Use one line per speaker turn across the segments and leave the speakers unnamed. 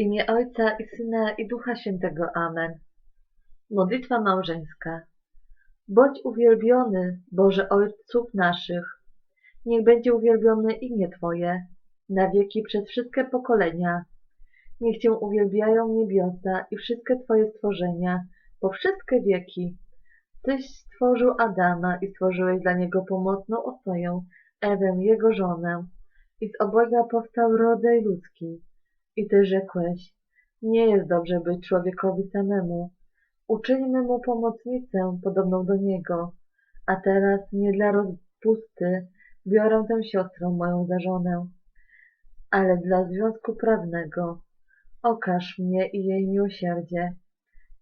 imię Ojca i Syna i Ducha Świętego. Amen. Modlitwa małżeńska. Bądź uwielbiony, Boże Ojców naszych. Niech będzie uwielbione imię Twoje na wieki przez wszystkie pokolenia. Niech Cię uwielbiają niebiosa i wszystkie Twoje stworzenia po wszystkie wieki. Tyś stworzył Adama i stworzyłeś dla niego pomocną ostoję, Ewę, jego żonę. I z obojga powstał rodzaj ludzki. I Ty rzekłeś, nie jest dobrze być człowiekowi samemu. Uczyńmy mu pomocnicę podobną do niego. A teraz nie dla rozpusty biorę tę siostrę moją za żonę, ale dla związku prawnego. Okaż mnie i jej miłosierdzie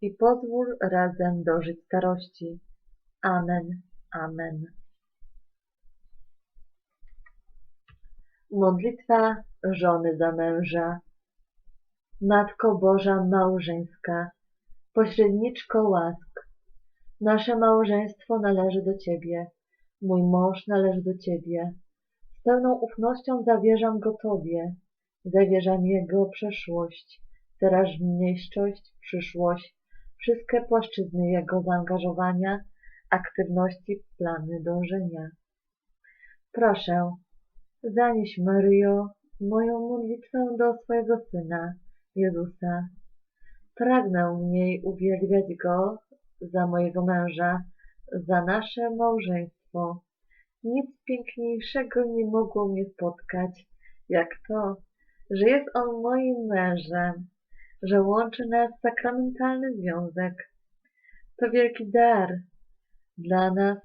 i pozwól razem dożyć starości. Amen. Amen. Modlitwa żony za męża. Matko Boża małżeńska, pośredniczko łask, nasze małżeństwo należy do Ciebie, mój mąż należy do Ciebie. Z pełną ufnością zawierzam go Tobie, zawierzam jego przeszłość, teraźniejszość, przyszłość, wszystkie płaszczyzny jego zaangażowania, aktywności, plany dążenia. Proszę, zanieś Maryjo moją modlitwę do swojego Syna, Jezusa. Pragnę w niej uwielbiać Go za mojego męża, za nasze małżeństwo. Nic piękniejszego nie mogło mnie spotkać, jak to, że jest on moim mężem, że łączy nas sakramentalny związek. To wielki dar dla nas,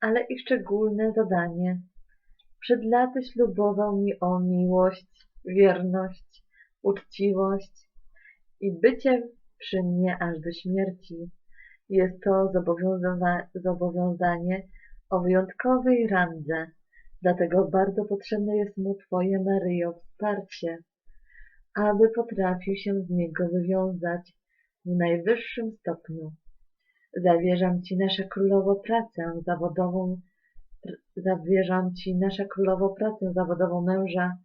ale i szczególne zadanie. Przed laty ślubował mi o miłość, wierność, uczciwość i bycie przy mnie aż do śmierci. Jest to zobowiązanie o wyjątkowej randze, dlatego bardzo potrzebne jest mu Twoje, Maryjo, wsparcie, aby potrafił się z niego wywiązać w najwyższym stopniu. Zawierzam Ci, nasza królowo, pracę zawodową, zawierzam Ci, nasza królowo, pracę zawodową męża,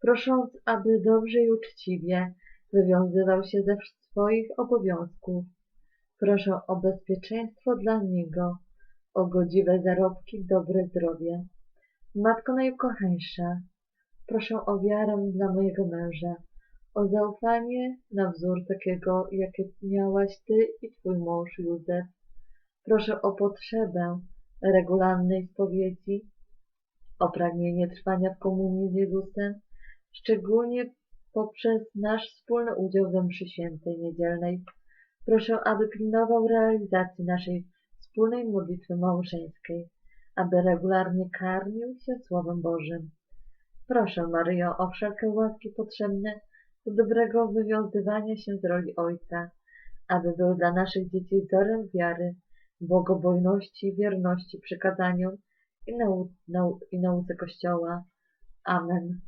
prosząc, aby dobrze i uczciwie wywiązywał się ze swoich obowiązków. Proszę o bezpieczeństwo dla niego, o godziwe zarobki, dobre zdrowie. Matko najukochańsza, proszę o wiarę dla mojego męża, o zaufanie na wzór takiego, jakie miałaś Ty i Twój mąż Józef. Proszę o potrzebę regularnej spowiedzi, o pragnienie trwania w komunii z Jezusem, szczególnie poprzez nasz wspólny udział we mszy świętej niedzielnej. Proszę, aby pilnował realizacji naszej wspólnej modlitwy małżeńskiej, aby regularnie karmił się Słowem Bożym. Proszę, Maryjo, o wszelkie łaski potrzebne do dobrego wywiązywania się z roli Ojca, aby był dla naszych dzieci wzorem wiary, bogobojności, wierności przykazaniom i, nau nau i nauce Kościoła. Amen.